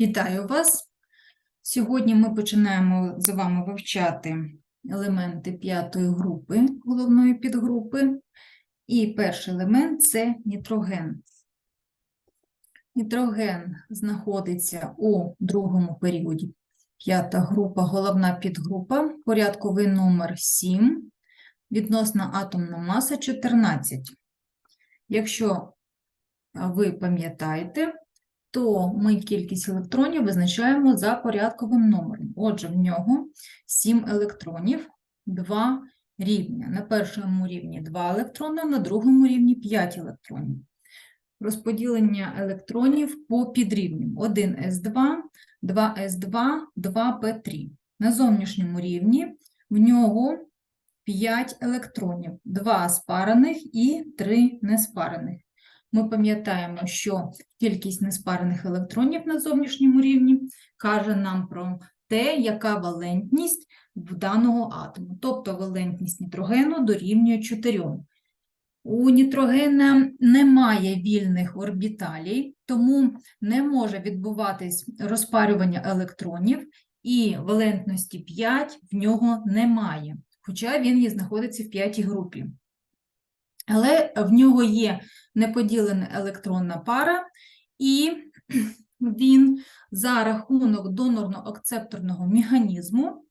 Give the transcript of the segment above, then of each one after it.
Вітаю вас! Сьогодні ми починаємо з вами вивчати елементи п'ятої групи головної підгрупи. І перший елемент це нітроген. Нітроген знаходиться у другому періоді. П'ята група, головна підгрупа, порядковий номер 7, відносна атомна маса 14. Якщо ви пам'ятаєте, то ми кількість електронів визначаємо за порядковим номером. Отже, в нього 7 електронів, 2 рівня. На першому рівні 2 електрони, на другому рівні 5 електронів. Розподілення електронів по підрівням. 1С2, 2С2, 2П3. На зовнішньому рівні в нього 5 електронів, 2 спарених і 3 неспарених. Ми пам'ятаємо, що кількість неспарених електронів на зовнішньому рівні каже нам про те, яка валентність в даного атому. Тобто валентність нітрогену дорівнює 4. У нітрогена немає вільних орбіталей, тому не може відбуватись розпарювання електронів, і валентності 5 в нього немає, хоча він і знаходиться в п'ятій групі. Але в нього є неподілена електронна пара, і він за рахунок донорно-акцепторного механізму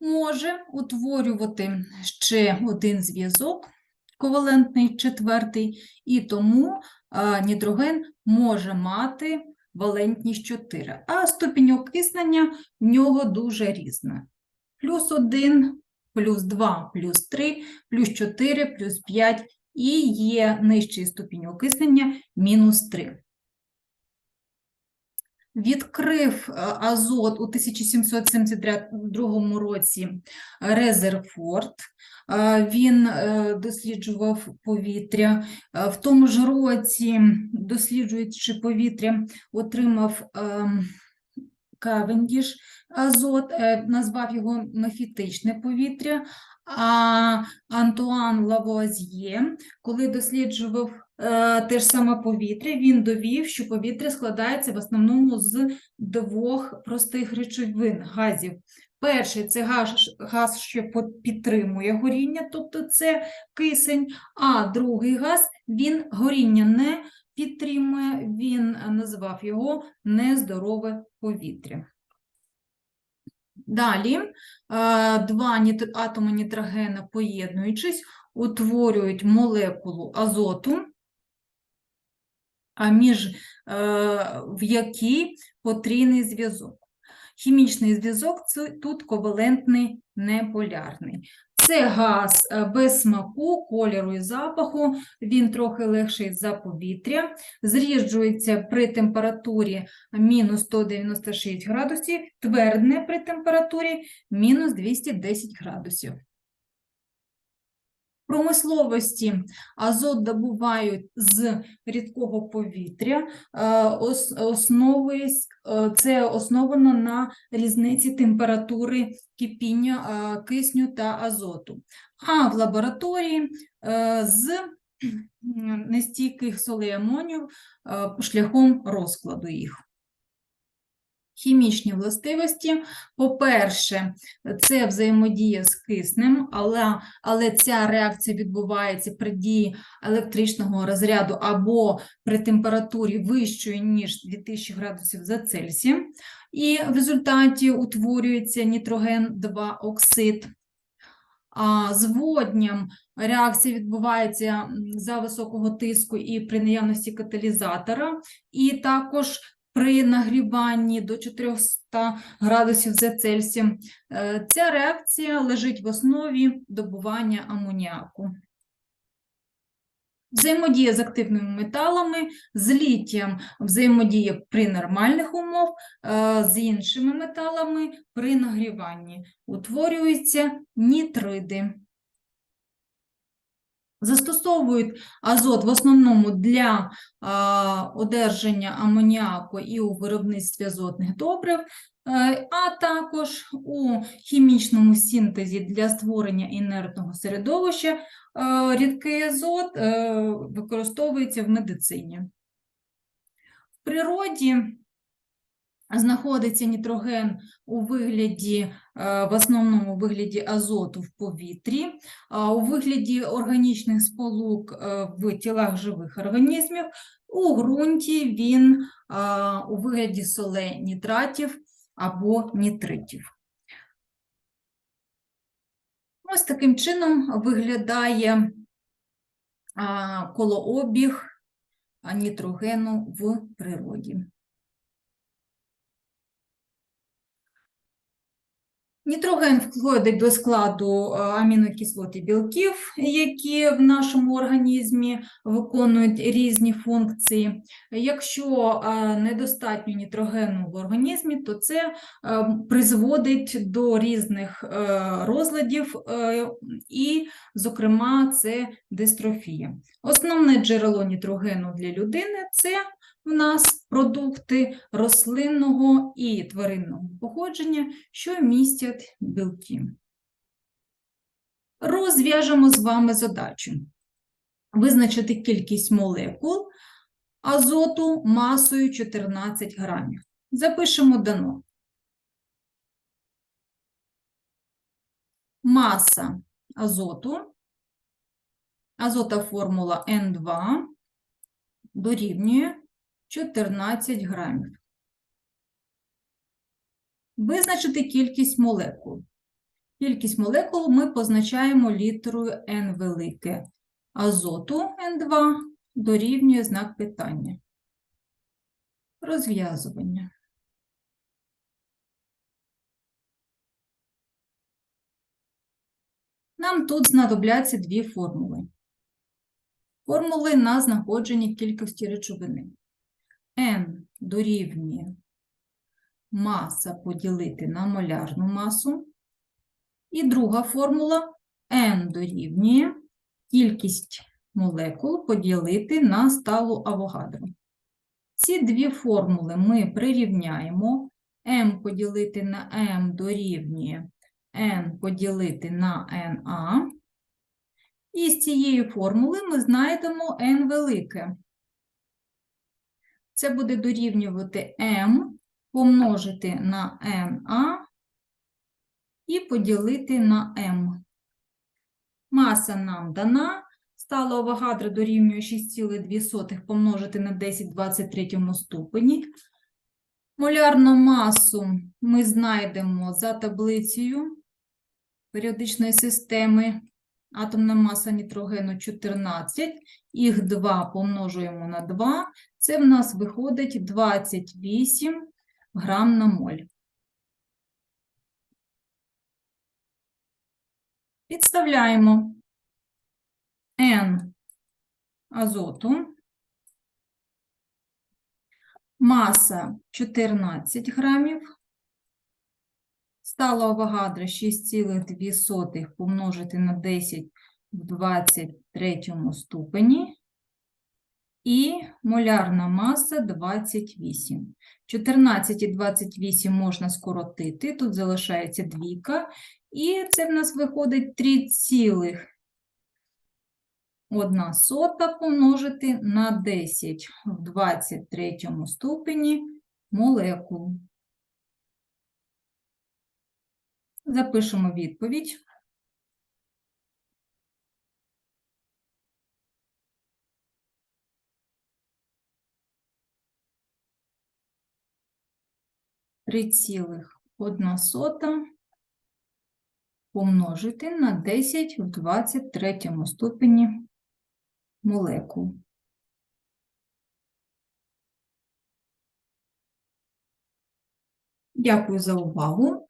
може утворювати ще один зв'язок, ковалентний четвертий, і тому нітроген може мати валентність 4, а ступінь окиснення в нього дуже різна. Плюс 1, плюс 2, плюс 3, плюс 4, плюс 5 і є нижчий ступінь окиснення мінус 3. Відкрив е, азот у 1772 році Резерфорд. Е, Він е, досліджував повітря. В тому ж році, досліджуючи повітря, отримав Кавендіш азот, е, назвав його мефітичне повітря, а Антуан Лавуазьє, коли досліджував е, те ж саме повітря, він довів, що повітря складається в основному з двох простих речовин газів. Перший це газ, газ, що підтримує горіння, тобто це кисень, а другий газ він горіння не підтримує, він назвав його нездорове повітря. Далі е, два атоми нітрогена, поєднуючись, утворюють молекулу азоту, між е, в якій потрійний зв'язок. Хімічний зв'язок тут ковалентний неполярний. Це газ е, без смаку, кольору і запаху, він трохи легший за повітря, зріджується при температурі мінус 196 градусів, твердне при температурі мінус 210 градусів. Промисловості азот добувають з рідкого повітря. е, ос- Основою с- е, це основано на різниці температури кипіння е, кисню та азоту. А в лабораторії з нестійких солей амонію е, шляхом розкладу їх. Хімічні властивості. По-перше, це взаємодія з киснем, але, але ця реакція відбувається при дії електричного розряду або при температурі вищої, ніж 2000 градусів за Цельсієм. І в результаті утворюється нітроген-2 оксид. А з водням реакція відбувається за високого тиску і при наявності каталізатора, і також при нагріванні до 400 градусів за Цельсієм. Е, Ця реакція лежить в основі добування амоніаку. Взаємодія з активними металами, з літієм взаємодія при нормальних умов, е, з іншими металами при нагріванні. Утворюються нітриди. Застосовують азот в основному для а, одержання амоніаку і у виробництві азотних добрив, е, а також у хімічному синтезі для створення інертного середовища е, рідкий азот е, використовується в медицині. В природі знаходиться нітроген у вигляді, е, в основному вигляді азоту в повітрі, у вигляді органічних сполук е, в тілах живих організмів, у ґрунті він у вигляді солей нітратів або нітритів. Ось таким чином виглядає колообіг нітрогену в природі. Нітроген входить до складу е, амінокислот і білків, які в нашому організмі виконують різні функції. Якщо е, недостатньо нітрогену в організмі, то це е, призводить до різних розладів, і, зокрема, це дистрофія. Основне джерело нітрогену для людини це в нас продукти рослинного і тваринного походження, що містять білки. Розв'яжемо з вами задачу. Визначити кількість молекул азоту масою 14 грамів. Запишемо дано. Маса азоту, азота формула N2 дорівнює 14 грамів. Визначити кількість молекул. Кількість молекул ми позначаємо літерою N велике. Азоту N2 дорівнює знак питання. Розв'язування. Нам тут знадобляться дві формули. Формули на знаходження кількості речовини. N дорівнює маса поділити на молярну масу. І друга формула N дорівнює кількість молекул поділити на сталу авогадро. Ці дві формули ми прирівняємо. m поділити на m дорівнює n поділити на na. І з цієї формули ми знайдемо n велике. Це буде дорівнювати m помножити на na і поділити на m. Маса нам дана. Стала Авогадро дорівнює 6,2 помножити на 10 в 23 ступені. Молярну масу ми знайдемо за таблицею періодичної системи. Атомна маса нітрогену 14, їх 2 помножуємо на 2, це в нас виходить 28 грам на моль. Підставляємо N азоту, маса 14 грамів, стала Авогадро 6,2 помножити на 10 в 23 ступені і молярна маса 28. 14 і 28 можна скоротити, тут залишається двійка, і це в нас виходить 3,1 помножити на 10 в 23 ступені молекул. Запишемо відповідь. Три цілих одна сота помножити на 10 в 23 ступені молекул. Дякую за увагу.